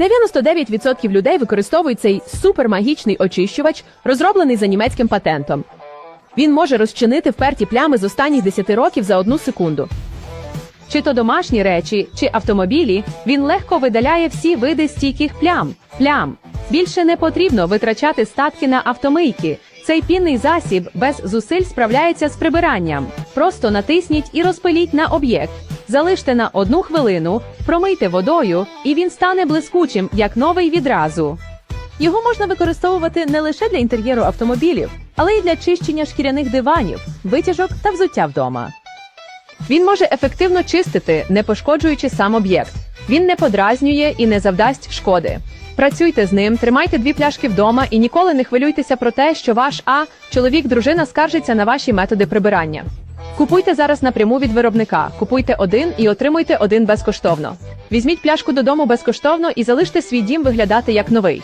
99% людей використовують цей супермагічний очищувач, розроблений за німецьким патентом. Він може розчинити вперті плями з останніх 10 років за одну секунду. Чи то домашні речі, чи автомобілі, він легко видаляє всі види стійких плям. Плям. Більше не потрібно витрачати статки на автомийки. Цей пінний засіб без зусиль справляється з прибиранням. Просто натисніть і розпиліть на об'єкт. Залиште на одну хвилину, промийте водою, і він стане блискучим, як новий відразу. Його можна використовувати не лише для інтер'єру автомобілів, але й для чищення шкіряних диванів, витяжок та взуття вдома. Він може ефективно чистити, не пошкоджуючи сам об'єкт. Він не подразнює і не завдасть шкоди. Працюйте з ним, тримайте дві пляшки вдома і ніколи не хвилюйтеся про те, що ваш А чоловік, дружина скаржиться на ваші методи прибирання. Купуйте зараз напряму від виробника. Купуйте один і отримуйте один безкоштовно. Візьміть пляшку додому безкоштовно і залиште свій дім виглядати як новий.